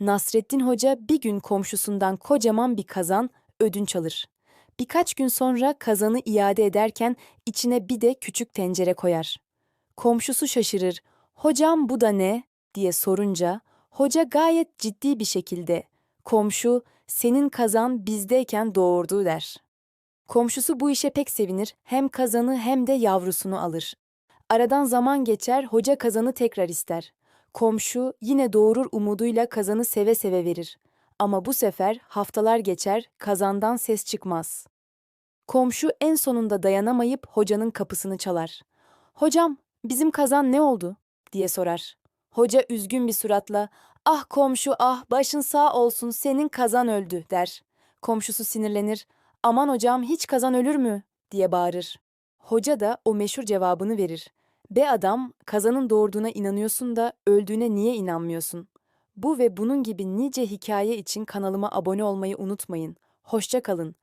Nasrettin Hoca bir gün komşusundan kocaman bir kazan ödünç alır. Birkaç gün sonra kazanı iade ederken içine bir de küçük tencere koyar. Komşusu şaşırır. Hocam bu da ne? diye sorunca hoca gayet ciddi bir şekilde komşu senin kazan bizdeyken doğurdu der. Komşusu bu işe pek sevinir, hem kazanı hem de yavrusunu alır. Aradan zaman geçer, hoca kazanı tekrar ister. Komşu yine doğurur umuduyla kazanı seve seve verir. Ama bu sefer haftalar geçer, kazandan ses çıkmaz. Komşu en sonunda dayanamayıp hocanın kapısını çalar. Hocam, bizim kazan ne oldu? diye sorar. Hoca üzgün bir suratla, ah komşu ah başın sağ olsun senin kazan öldü der. Komşusu sinirlenir, aman hocam hiç kazan ölür mü? diye bağırır. Hoca da o meşhur cevabını verir. Be adam, kazanın doğurduğuna inanıyorsun da öldüğüne niye inanmıyorsun? Bu ve bunun gibi nice hikaye için kanalıma abone olmayı unutmayın. Hoşça kalın.